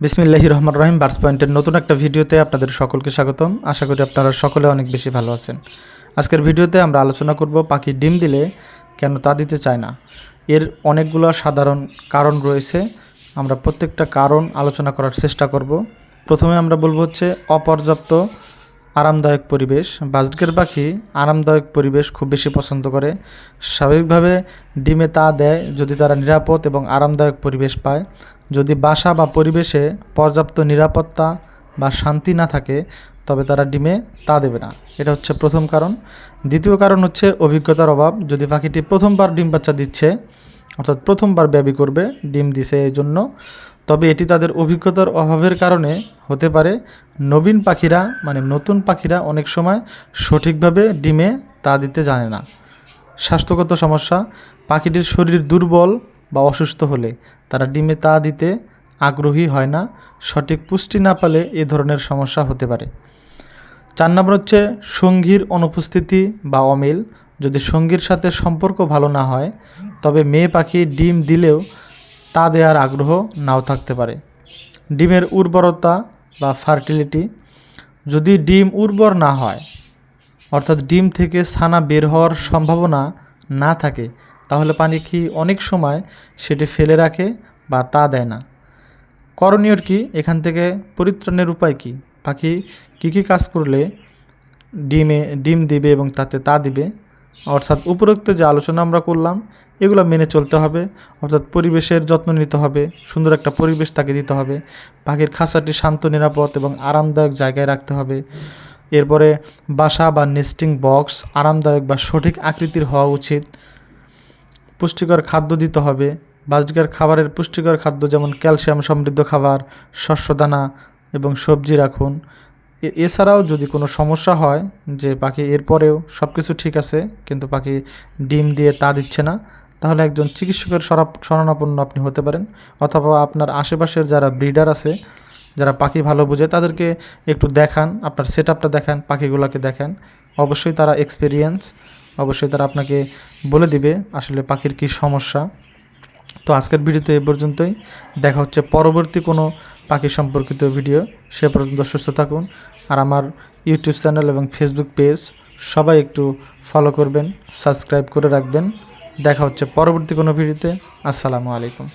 বিসমিল্লাহি রহমান রহিম, বার্স পয়েন্টের নতুন একটা ভিডিওতে আপনাদের সকলকে স্বাগতম। আশা করি আপনারা সকলে অনেক বেশি ভালো আছেন। আজকের ভিডিওতে আমরা আলোচনা করব পাখি ডিম দিলে কেন তা দিতে চায় না। এর অনেকগুলো সাধারণ কারণ রয়েছে। আমরা প্রত্যেকটা কারণ আলোচনা করার চেষ্টা করব। প্রথমে আমরা বলব হচ্ছে অপর্যাপ্ত আরামদায়ক পরিবেশ। বাজকের পাখি আরামদায়ক পরিবেশ খুব বেশি পছন্দ করে। স্বাভাবিকভাবে ডিমে তা দেয় যদি তারা নিরাপদ এবং আরামদায়ক পরিবেশ পায়। যদি বাসা বা পরিবেশে পর্যাপ্ত নিরাপত্তা বা শান্তি না থাকে, তবে তারা ডিমে তা দেবে না। এটা হচ্ছে প্রথম কারণ। দ্বিতীয় কারণ হচ্ছে অভিজ্ঞতার অভাব। যদি পাখিটি প্রথমবার ডিম বাচ্চা দিচ্ছে, অর্থাৎ প্রথমবার ব্যবি করবে, ডিম দিছে এই জন্য, তবে এটি তাদের অভিজ্ঞতার অভাবের কারণে হতে পারে। নবীন পাখিরা মানে নতুন পাখিরা অনেক সময় সঠিকভাবে ডিমে তা দিতে জানে না। স্বাস্থ্যগত সমস্যা। পাখিটির শরীর দুর্বল বা অসুস্থ হলে তারা ডিমে তা দিতে আগ্রহী হয় না। সঠিক পুষ্টি না পেলে এ ধরনের সমস্যা হতে পারে। চার নম্বর হচ্ছে সঙ্গীর অনুপস্থিতি বা অমিল। যদি সঙ্গীর সাথে সম্পর্ক ভালো না হয়, তবে মেয়ে পাখি ডিম দিলেও তা দেওয়ার আগ্রহ নাও থাকতে পারে। ডিমের উর্বরতা বা ফার্টিলিটি। যদি ডিম উর্বর না হয়, অর্থাৎ ডিম থেকে ছানা বের হওয়ার সম্ভাবনা না থাকে তাহলে পাখি অনেক সময় সেটি ফেলে রাখে বা তা দেয় না? করণীয় কি? এখান থেকে পরিত্রাণের উপায় কি? পাখি কী কী কাজ করলে ডিমে, ডিম দিবে এবং তাতে তা দিবে? অর্থাৎ উপরোক্ত যে আলোচনা আমরা করলাম, এগুলো মেনে চলতে হবে। অর্থাৎ পরিবেশের যত্ন নিতে হবে, সুন্দর একটা পরিবেশ তাকে দিতে হবে। পাখির খাঁচাটি শান্ত, নিরাপদ এবং আরামদায়ক জায়গায় রাখতে হবে। এরপরে বাসা বা নেস্টিং বক্স আরামদায়ক বা সঠিক আকৃতির হওয়া উচিত। পুষ্টিকর খাদ্য দিতে হবে। বাজকের খাবারের পুষ্টিকর খাদ্য যেমন ক্যালসিয়াম সমৃদ্ধ খাবার, শস্যদানা এবং সবজি রাখুন। এছাড়াও যদি কোনো সমস্যা হয় যে পাখি এরপরেও সব কিছু ঠিক আছে, কিন্তু পাখি ডিম দিয়ে তা দিচ্ছে না, তাহলে একজন চিকিৎসকের সরাপ শরণাপন্ন আপনি হতে পারেন। অথবা আপনার আশেপাশের যারা ব্রিডার আছে, যারা পাখি ভালো বোঝে, তাদেরকে একটু দেখান, আপনার সেট দেখান, পাখিগুলোকে দেখান। অবশ্যই তারা এক্সপিরিয়েন্স অবশ্যই তারা আপনাকে বলে দিবে আসলে পাখির কী সমস্যা। তো আজকের ভিডিওতে এ পর্যন্তই। দেখা হচ্ছে পরবর্তী কোনো পাখি সম্পর্কিত ভিডিও। সে পর্যন্ত সুস্থ থাকুন। আর আমার ইউটিউব চ্যানেল এবং ফেসবুক পেজ সবাই একটু ফলো করবেন সাবস্ক্রাইব করে রাখবেন। দেখা হচ্ছে পরবর্তী কোনো ভিডিওতে। আসসালামু আলাইকুম।